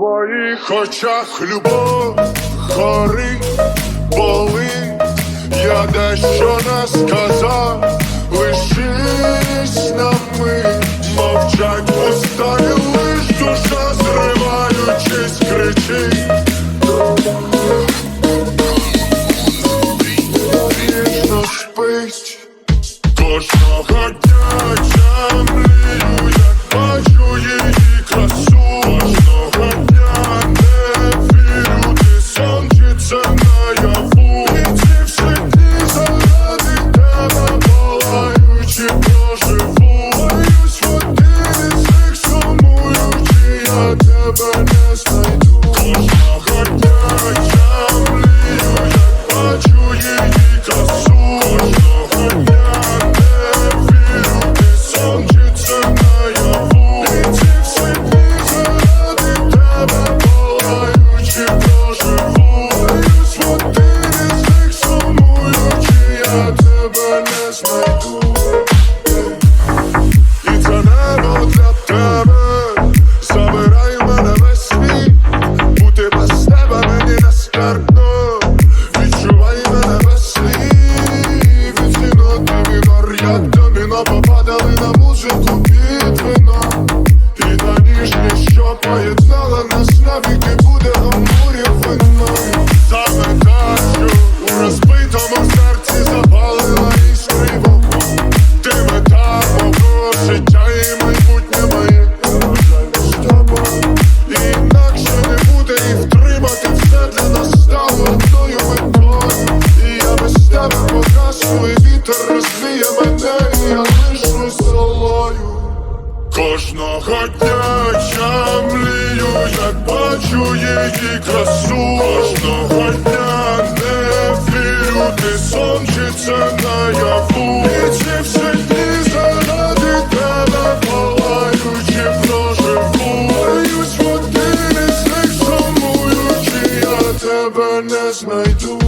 твоїх очах любов горить, болить, я дещо не сказав, лишись на мить, мовчать уста і лиш душа зриваючись кричить. Вічно спить Кожного дня я мрію, як бачу її і це небо для тебе. Забирай мене весь світ. Бути без тебе мені не скарбно. Відчувай мене без слів. Відкинути мінор, як доміно Попадали на музику Кожного дня я мрію, як бачу її красу. Кожного дня не вірю, ти сон чи це наяву. І ці всі дні заради тебе палаючи проживу. Боюсь в один із них сумуючи, я тебе не знайду